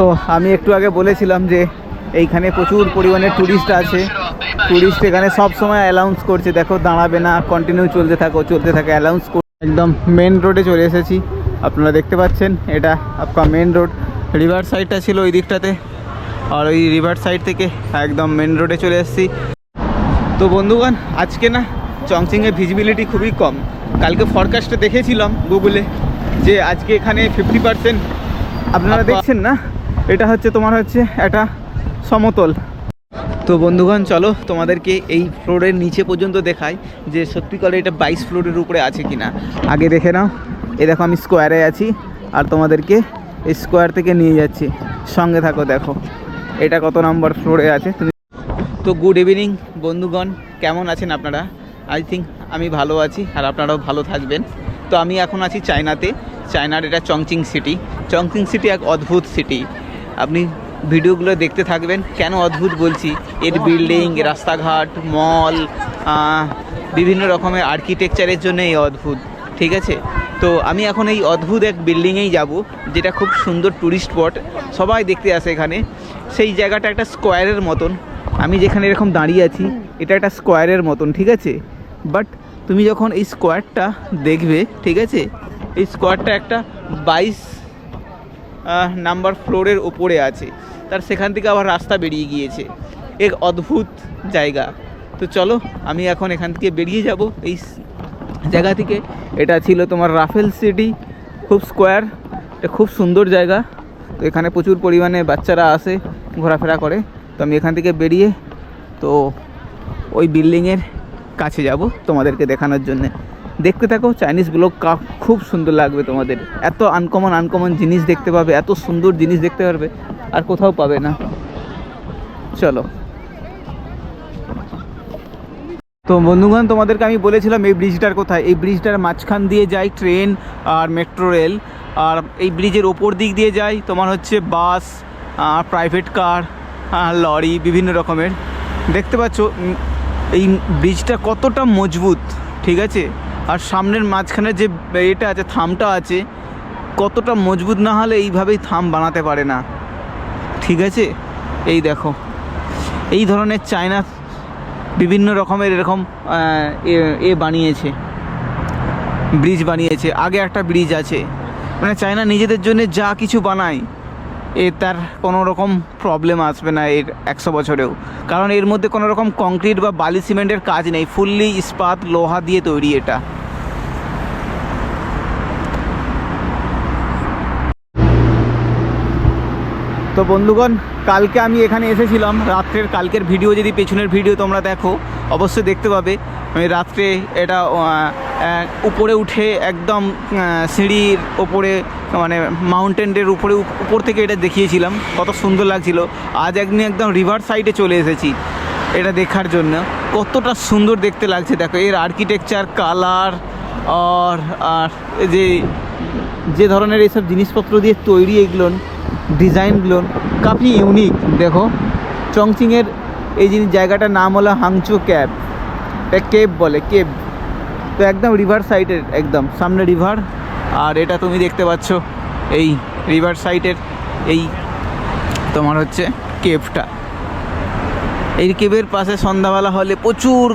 তো আমি একটু আগে বলেছিলাম যে এইখানে প্রচুর পরিমাণে ট্যুরিস্ট আছে। ট্যুরিস্ট এখানে সব সময় অ্যালাউন্স করছে দেখো দাঁড়াবে না কন্টিনিউ চলতে থাকো চলতে থাকে অ্যালাউন্স একদম মেন রোডে চলে এসেছি। আপনারা দেখতে পাচ্ছেন এটা আপনার মেন রোড রিভার সাইডটা ছিল ওই দিকটাতে আর ওই রিভার সাইড থেকে একদম মেন রোডে চলে এসেছি। তো বন্ধুগণ আজকে না চংচিংয়ের ভিজিবিলিটি খুবই কম। কালকে ফরকাস্টে দেখেছিলাম গুগলে যে আজকে এখানে ফিফটি পার্সেন্ট আপনারা দেখছেন না? এটা হচ্ছে তোমার হচ্ছে একটা সমতল। তো বন্ধুগণ, চলো তোমাদেরকে এই ফ্লোরের নিচে পর্যন্ত দেখাই যে সত্যি করে এটা বাইশ ফ্লোরের উপরে আছে কিনা। আগে দেখে নাও, এ দেখো আমি স্কোয়ারে আছি আর তোমাদেরকে এই স্কোয়ার থেকে নিয়ে যাচ্ছি। সঙ্গে থাকো, দেখো, এটা কত নম্বর ফ্লোরে আছে। তুমি তো গুড ইভিনিং বন্ধুগণ, কেমন আছেন আপনারা? আই থিঙ্ক আমি ভালো আছি আর আপনারাও ভালো থাকবেন। তো আমি এখন আছি চায়নাতে। চায়নার এটা চংচিং সিটি। চংচিং সিটি এক অদ্ভুত সিটি। আপনি ভিডিওগুলো দেখতে থাকবেন। কেন অদ্ভুত বলছি? এর বিল্ডিং রাস্তাঘাট মল বিভিন্ন রকমের আর্কিটেকচারের জন্য এই অদ্ভুত, ঠিক আছে? তো আমি এখন এই অদ্ভুত এক বিল্ডিংয়েই যাব, যেটা খুব সুন্দর ট্যুরিস্ট স্পট সবাই দেখতে আসে এখানে। সেই জায়গাটা একটা স্কোয়ারের মতন। আমি যেখানে এরকম দাঁড়িয়ে আছি, এটা একটা স্কোয়ারের মতন, ঠিক আছে? বাট তুমি যখন এই স্কোয়ারটা দেখবে, ঠিক আছে? এই স্কোয়ারটা একটা বাইশ নাম্বার ফ্লোরের ওপরে আছে। তার সেখান থেকে আবার রাস্তা বেরিয়ে গিয়েছে। এক অদ্ভুত জায়গা। তো চলো, আমি এখন এখান থেকে বেরিয়ে যাব। এই জায়গা থেকে এটা ছিল তোমার রাফেল সিটি, খুব স্কোয়ার এটা খুব সুন্দর জায়গা। তো এখানে প্রচুর পরিমাণে বাচ্চারা আসে, ঘোরাফেরা করে। তো আমি এখান থেকে বেরিয়ে তো ওই বিল্ডিংয়ের কাছে যাব তোমাদেরকে দেখানোর জন্য। দেখতে থাকো চাইনিজ ব্লগ খুব সুন্দর লাগবে তোমাদের। এত আনকমন আনকমন জিনিস দেখতে পাবে, এত সুন্দর জিনিস দেখতে পারবে, আর কোথাও পাবে না। চলো। তো বন্ধুগণ, তোমাদেরকে আমি বলেছিলাম এই ব্রিজটার কোথায়? এই ব্রিজটার মাঝখান দিয়ে যায় ট্রেন আর মেট্রো রেল আর এই ব্রিজের ওপর দিক দিয়ে যায় তোমার হচ্ছে বাস প্রাইভেট কার লরি বিভিন্ন রকমের। দেখতে পাচ্ছ এই ব্রিজটা কতটা মজবুত, ঠিক আছে? আর সামনের মাঝখানে যে এটা আছে, থামটা আছে, কতটা মজবুত না হলে এইভাবেই থাম বানাতে পারে না। ঠিক আছে? এই দেখো। এই ধরনের চায়না বিভিন্ন রকমের এরকম এ- বানিয়েছে। ব্রিজ বানিয়েছে। আগে একটা ব্রিজ আছে। মানে চায়না নিজেদের জন্য যা কিছু বানায়, এ তার কোনো রকম প্রবলেম আসবে না এর একশো বছরেও। কারণ এর মধ্যে কোনো রকম কংক্রিট বা বালি সিমেন্টের কাজ নেই। ফুললি ইস্পাত লোহা দিয়ে তৈরি এটা। তো বন্ধুগণ, কালকে আমি এখানে এসেছিলাম। রাত্রের কালকের ভিডিও যদি পেছনের ভিডিও তোমরা দেখো, অবশ্যই দেখতে পাবে। আমি রাত্রে এটা উপরে উঠে একদম সিঁড়ির ওপরে মানে মাউন্টেনের উপরে, উপর থেকে এটা দেখিয়েছিলাম। কত সুন্দর লাগছিল। আজ একদিন একদম রিভার সাইডে চলে এসেছি এটা দেখার জন্য। কতটা সুন্দর দেখতে লাগছে। দেখো, এর আর্কিটেকচার, কালার, আর আর যে যে ধরনের এইসব জিনিসপত্র দিয়ে তৈরি এগুলো ডিজাইনগুলো কাফি ইউনিক, দেখো। চংচিংয়ের এই জিনিস জায়গাটার নাম হলো হাংচু ক্যাব, এটা কেব বলে কেব তো একদম রিভার সাইডের, একদম, সামনে রিভার। আর এটা তুমি দেখতে পাচ্ছ, এই রিভার সাইডের, এই তোমার হচ্ছে কেবটা এই কেবের পাশে সন্ধ্যাবেলা হলে প্রচুর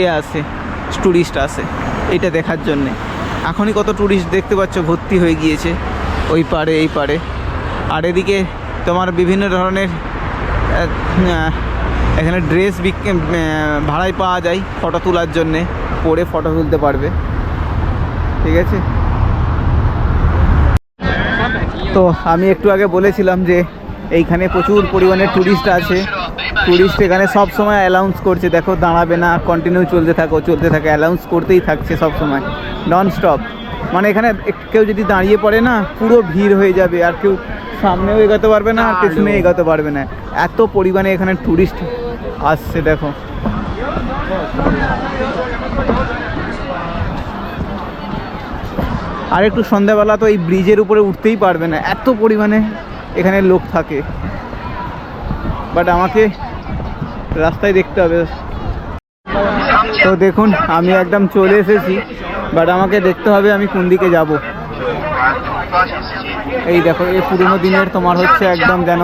এ আসে ট্যুরিস্ট আসে, এটা দেখার জন্যে। এখনই কত ট্যুরিস্ট দেখতে পাচ্ছ, ভর্তি হয়ে গিয়েছে, ওই পারে এই পারে আর এদিকে তোমার বিভিন্ন ধরনের এখানে ড্রেস ভাড়ায় পাওয়া যায় ফটো তোলার জন্যে, পরে ফটো তুলতে পারবে। ঠিক আছে? তো আমি একটু আগে বলেছিলাম যে, এইখানে প্রচুর পরিমাণে ট্যুরিস্ট আছে। ট্যুরিস্ট এখানে সব সময় অ্যালাউন্স করছে, দেখো দাঁড়াবে না কন্টিনিউ চলতে থাকো, চলতে থাকে অ্যালাউন্স করতেই থাকছে সব সময় নন স্টপ মানে এখানে কেউ যদি দাঁড়িয়ে পড়ে না, পুরো ভিড় হয়ে যাবে, আর কেউ সামনেও এগোতে পারবে না আর পেছনে এগোতে পারবে না। এত পরিমাণে এখানে টুরিস্ট আসছে দেখো। আর একটু সন্ধ্যাবেলা তো এই ব্রিজের উপরে উঠতেই পারবে না। এত পরিমাণে এখানে লোক থাকে। বাট আমাকে রাস্তায় দেখতে হবে। তো দেখুন আমি একদম চলে এসেছি। বাট আমাকে দেখতে হবে আমি কোন দিকে যাব। এই দেখো, এই পুরোনো দিনের তোমার হচ্ছে একদম যেন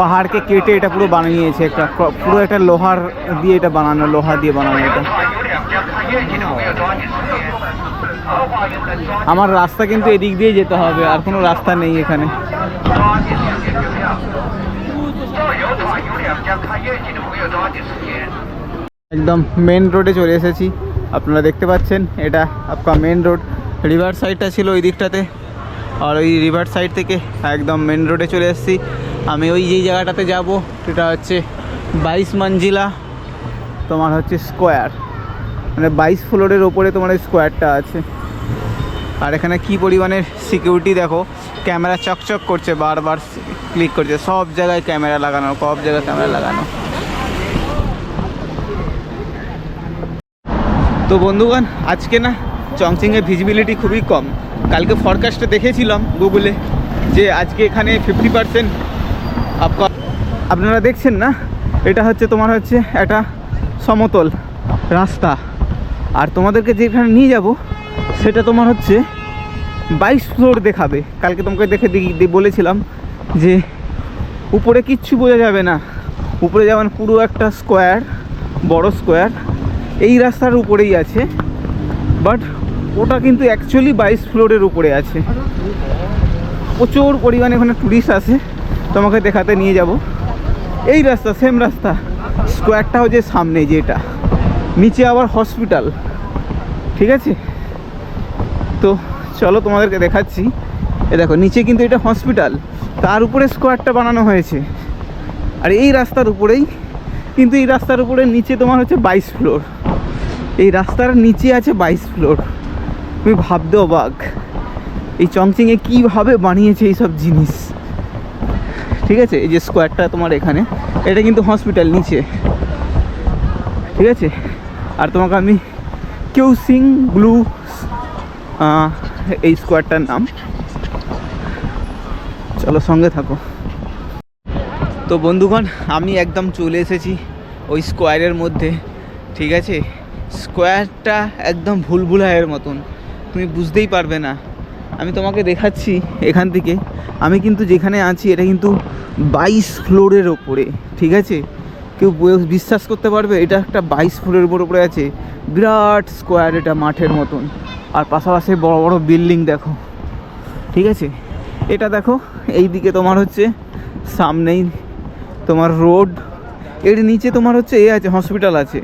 পাহাড়কে কেটে এটা পুরো বানিয়েছে, একটা পুরো একটা লোহার দিয়ে এটা বানানো, লোহা দিয়ে বানানো এটা। আমার রাস্তা কিন্তু এদিক দিয়ে যেতে হবে, আর কোনো রাস্তা নেই এখানে। একদম মেন রোডে চলে এসেছি। আপনারা দেখতে পাচ্ছেন, এটা আপনার মেন রোড রিভার সাইডটা ছিল ওই দিকটাতে। আর ওই রিভার সাইড থেকে একদম মেন রোডে চলে এসেছি। আমি ওই যেই জায়গাটাতে যাব, সেটা হচ্ছে বাইশ মঞ্জিলা, তোমার হচ্ছে স্কোয়ার মানে বাইশ ফ্লোরের ওপরে তোমার এই স্কোয়ারটা আছে। আর এখানে কি পরিমাণের সিকিউরিটি দেখো ক্যামেরা চকচক করছে, বারবার ক্লিক করছে। সব জায়গায় ক্যামেরা লাগানো, সব জায়গায় ক্যামেরা লাগানো। তো বন্ধুগণ, আজকে না চংচিংয়ের ভিজিবিলিটি খুবই কম। কালকে ফরকাস্টে দেখেছিলাম গুগলে যে আজকে এখানে ফিফটি পার্সেন্ট আপনারা দেখছেন না? এটা হচ্ছে তোমার হচ্ছে একটা সমতল রাস্তা। আর তোমাদেরকে যেখানে নিয়ে যাব, সেটা তোমার হচ্ছে বাইশ ফ্লোর দেখাবে। কালকে তোমাকে দেখে বলেছিলাম যে উপরে কিচ্ছু বোঝা যাবে না। উপরে যেমন পুরো একটা স্কোয়ার বড় স্কোয়ার এই রাস্তার উপরেই আছে। বাট ওটা কিন্তু অ্যাকচুয়ালি বাইশ ফ্লোরের উপরে আছে। প্রচুর পরিমাণে ওখানে টুরিস্ট আসে। তোমাকে দেখাতে নিয়ে যাব। এই রাস্তা সেম রাস্তা। স্কোয়ারটাও যে সামনে যেটা। নিচে আবার হসপিটাল ঠিক আছে? তো চলো তোমাদেরকে দেখাচ্ছি। এ দেখো, নিচে কিন্তু এটা হসপিটাল তার উপরে স্কোয়ারটা বানানো হয়েছে। আর এই রাস্তার উপরেই কিন্তু এই রাস্তার উপরে নিচে তোমার হচ্ছে বাইশ ফ্লোর এই রাস্তার নিচে আছে বাইশ ফ্লোর তুমি ভাবতে অবাক। এই চংচিংয়ে কীভাবে বানিয়েছে এইসব জিনিস? ঠিক আছে? এই যে স্কোয়ারটা তোমার এখানে, এটা কিন্তু হসপিটাল নিচে। ঠিক আছে? আর তোমাকে আমি কেউ সিং ব্লু এই স্কোয়ারটার নাম। চলো সঙ্গে থাকো। তো বন্ধুগণ, আমি একদম চলে এসেছি ওই স্কোয়ারের মধ্যে। ঠিক আছে? স্কোয়ারটা একদম ভুলভুলাইয়ের মতন। তুমি বুঝতেই পারবে না। আমি তোমাকে দেখাচ্ছি এখান থেকে। আমি কিন্তু যেখানে আছি, এটা কিন্তু বাইশ ফ্লোরের ওপরে, ঠিক আছে? কেউ বিশ্বাস করতে পারবে, এটা একটা বাইশ ফ্লোরের উপর উপরে আছে। বিরাট স্কোয়ার এটা মাঠের মতন। আর পাশাপাশি বড় বড় বিল্ডিং দেখো, ঠিক আছে? এটা দেখো এই দিকে তোমার হচ্ছে সামনেই তোমার রোড। এর নিচে তোমার হচ্ছে এ আছে, হসপিটাল আছে,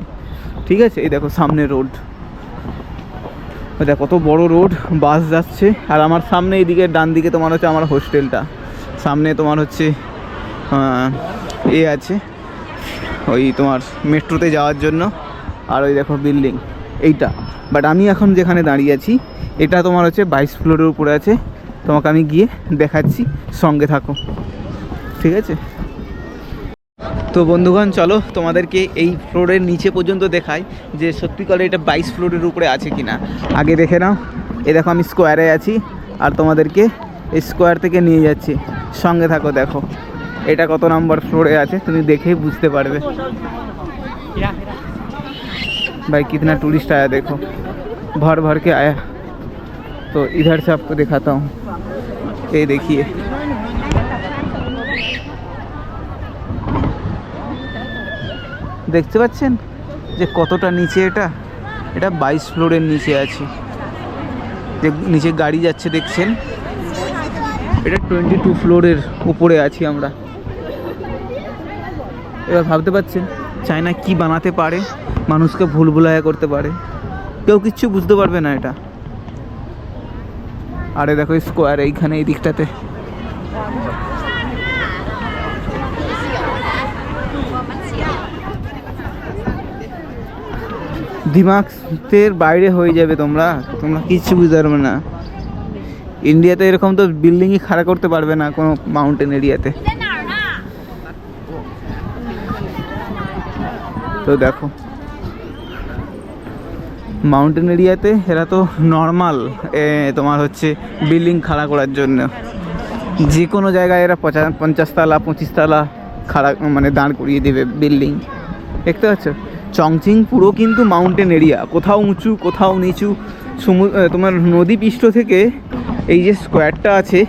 ঠিক আছে? এই দেখো, সামনে রোড। দেখো, কত বড় রোড, বাস যাচ্ছে। আর আমার সামনে এইদিকে, ডান দিকে তোমার হচ্ছে আমার হোস্টেলটা। সামনে তোমার হচ্ছে এ আছে, ওই তোমার মেট্রোতে যাওয়ার জন্য। আর ওই দেখো বিল্ডিং, এইটা। বাট আমি এখন যেখানে দাঁড়িয়ে আছি, এটা তোমার হচ্ছে বাইশ ফ্লোরের উপরে আছে। তোমাকে আমি গিয়ে দেখাচ্ছি, সঙ্গে থাকো। ঠিক আছে? তো বন্ধুগণ চলো তোমাদেরকে এই ফ্লোরের নিচে পর্যন্ত দেখাই যে সত্যি করে এটা বাইশ ফ্লোরের উপরে আছে কি না আগে দেখে নাও এই দেখো আমি স্কোয়ারে আছি আর তোমাদেরকে এই স্কোয়ার থেকে নিয়ে যাচ্ছি সঙ্গে থাকো দেখো এটা কত নাম্বার ফ্লোরে আছে তুমি দেখেই বুঝতে পারবে भाई कितना टूरिस्ट आया देखो भर भर के आया तो इधर से आपको दिखाता हूँ ये देखिए দেখতে পাচ্ছেন? যে কতটা নিচে এটা? এটা বাইশ ফ্লোরের নিচে আছে। যে নিচে গাড়ি যাচ্ছে দেখছেন? এটা টোয়েন্টি টু ফ্লোরের উপরে আছি আমরা। এবার ভাবতে পারছেন, চায়না কি বানাতে পারে? মানুষকে ভুল ভুলাইয়া করতে পারে? কেউ কিচ্ছু বুঝতে পারবে না এটা। আরে দেখো স্কোয়ার এইখানে এই দিকটাতে। দিমাগের বাইরে হয়ে যাবে তোমরা। তোমরা কিচ্ছু বুঝতে পারবে না। ইন্ডিয়াতে এরকম তো বিল্ডিংই খাড়া করতে পারবে না কোনো মাউন্টেন এরিয়াতে তো দেখো। মাউন্টেন এরিয়াতে এরা তো নর্মাল তোমার হচ্ছে বিল্ডিং খাড়া করার জন্য। যে কোনো জায়গায় এরা পঞ্চাশ তালা, পঁচিশ তালা খাড়া মানে দাঁড় করিয়ে দেবে বিল্ডিং দেখতে পাচ্ছ? চংচিং পুরো কিন্তু মাউন্টেন এরিয়া কোথাও উঁচু, কোথাও নিচু। তোমার নদী পৃষ্ঠ থেকে এই যে স্কোয়ারটা আছে,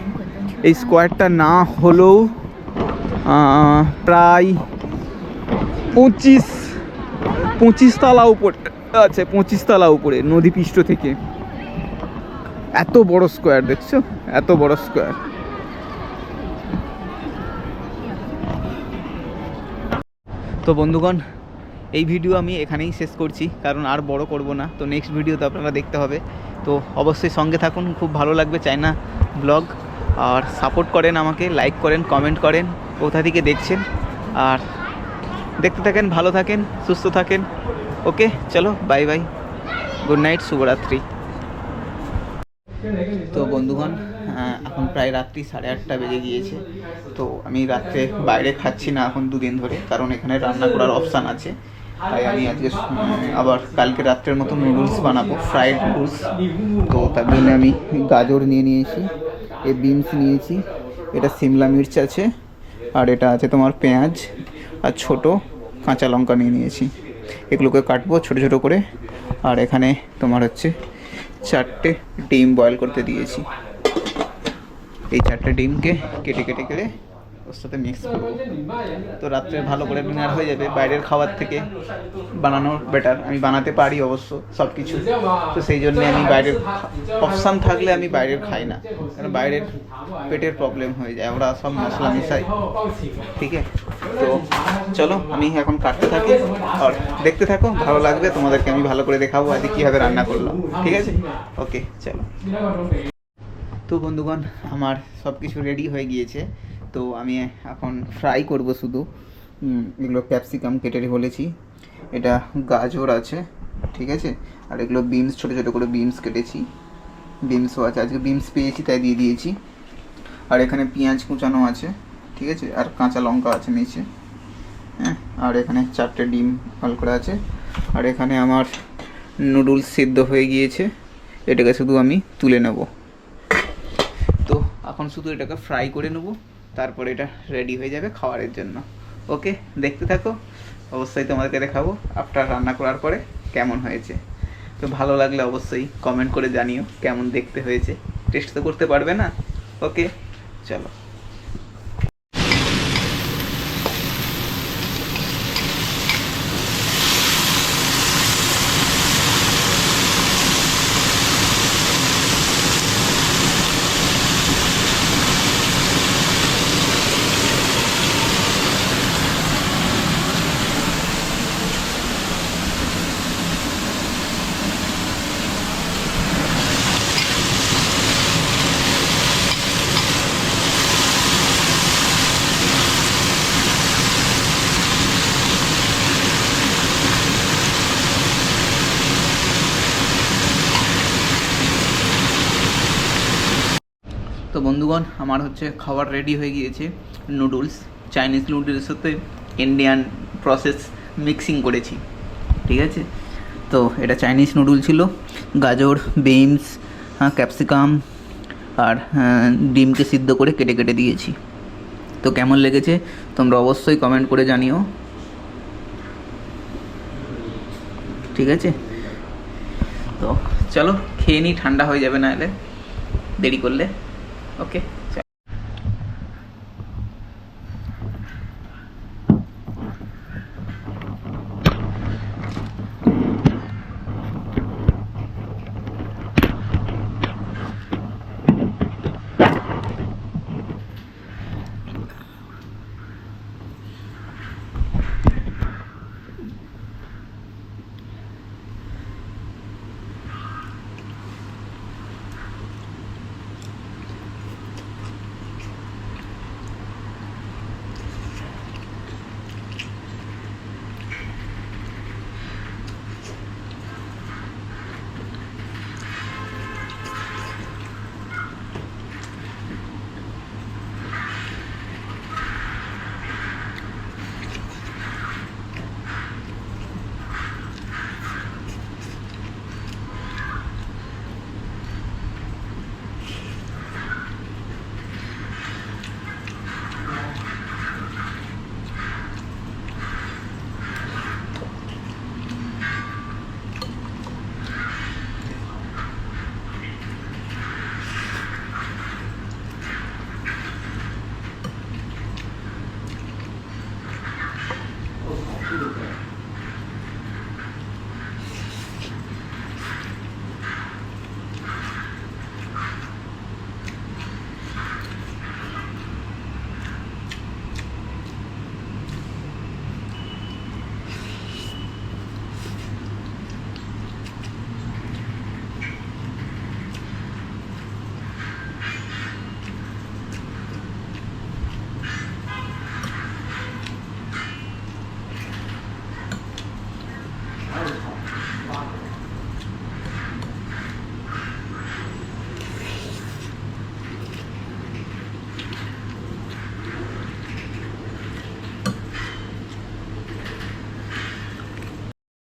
এই স্কোয়ারটা না হলেও প্রায় পঁচিশ পঁচিশ তলা উপরে আছে পঁচিশ তলা উপরে নদী পৃষ্ঠ থেকে। এত বড় স্কোয়ার দেখছ? এত বড় স্কোয়ার তো বন্ধুগণ এই ভিডিও আমি এখানেই শেষ করছি, কারণ আর বড় করব না। তো নেক্সট ভিডিওতে আপনারা দেখতে হবে। তো অবশ্যই সঙ্গে থাকুন, খুব ভালো লাগবে চায়না ব্লগ আর সাপোর্ট করেন আমাকে লাইক করেন কমেন্ট করেন, কোথা থেকে দেখছেন। আর দেখতে থাকেন, ভালো থাকেন, সুস্থ থাকেন। ওকে, চলো বাই বাই গুড নাইট শুভরাত্রি। তো বন্ধুগণ এখন প্রায় রাত্রি সাড়ে আটটা বেজে গিয়েছে। তো আমি রাত্রে বাইরে খাচ্ছি না এখন দুদিন ধরে, কারণ এখানে রান্না করার অপশান আছে। তাই আমি আজকে আবার কালকে রাত্রের মতো নুডলস বানাবো ফ্রাইড নুডলস তো তার জন্য আমি গাজর নিয়ে নিয়েছি, এ বিনস নিয়েছি, এটা সিমলা মির্চ আছে, আর এটা আছে তোমার পেঁয়াজ, আর ছোট কাঁচা লঙ্কা নিয়ে নিয়েছি। এগুলোকে কাটবো ছোট ছোট করে, আর এখানে তোমার হচ্ছে চারটে ডিম বয়েল করতে দিয়েছি। এই চারটে ডিমকে কেটে কেটে কেটে ওর সাথে মিক্স করব। তো রাত্রে ভালো করে ডিনার হয়ে যাবে। বাইরের খাবার থেকে বানানো বেটার আমি বানাতে পারি অবশ্য সব কিছু তো সেই জন্য আমি বাইরের অপশান থাকলে আমি বাইরের খাই না। কারণ বাইরের পেটের প্রবলেম হয়ে যায়। ওরা সব মশলা মিশাই ঠিক আছে? তো চলো আমি এখন কাটতে থাকি। আর দেখতে থাকো ভালো লাগবে তোমাদেরকে আমি ভালো করে দেখাবো আজকে কীভাবে রান্না করলাম। ঠিক আছে? ওকে চলো। তো বন্ধুগণ আমার সব কিছু রেডি হয়ে গিয়েছে। তো আমি এখন ফ্রাই করব শুধু। এগুলো ক্যাপসিকাম কেটে বলেছি। এটা গাজর আছে, ঠিক আছে? আর এগুলো বিনস ছোটো ছোটো করে বিনস কেটেছি। বিনসও আছে, আজকে বিনস পেয়েছি, তাই দিয়ে দিয়েছি। আর এখানে পেঁয়াজ কুচানো আছে, ঠিক আছে? আর কাঁচা লঙ্কা আছে নিচে। হ্যাঁ আর এখানে চারটে ডিম ভালো করে আছে। আর এখানে আমার নুডলস সিদ্ধ হয়ে গিয়েছে। এটাকে শুধু আমি তুলে নেব। তো এখন শুধু এটাকে ফ্রাই করে নেব। তারপরে এটা রেডি হয়ে যাবে খাওয়ারের জন্য। ওকে দেখতে থাকো। অবশ্যই তোমাদেরকে দেখাবো আফটার রান্না করার পরে কেমন হয়েছে। তো ভালো লাগলে অবশ্যই কমেন্ট করে জানিও কেমন দেখতে হয়েছে। টেস্ট তো করতে পারবে না? ওকে চলো তো বন্ধুগণ আমার হচ্ছে খাবার রেডি হয়ে গিয়েছে। নুডলস চাইনিজ নুডলসের সাথে ইন্ডিয়ান প্রসেস মিক্সিং করেছি। ঠিক আছে? তো এটা চাইনিজ নুডল ছিল। গাজর বিনস ক্যাপসিকাম আর আহ, ডিমকে সিদ্ধ করে কেটে কেটে দিয়েছি। তো কেমন লেগেছে? তোমরা অবশ্যই কমেন্ট করে জানিও। ঠিক আছে? তো চলো খেয়ে নিই ঠান্ডা হয়ে যাবে না এলে দেরি করলে। ওকে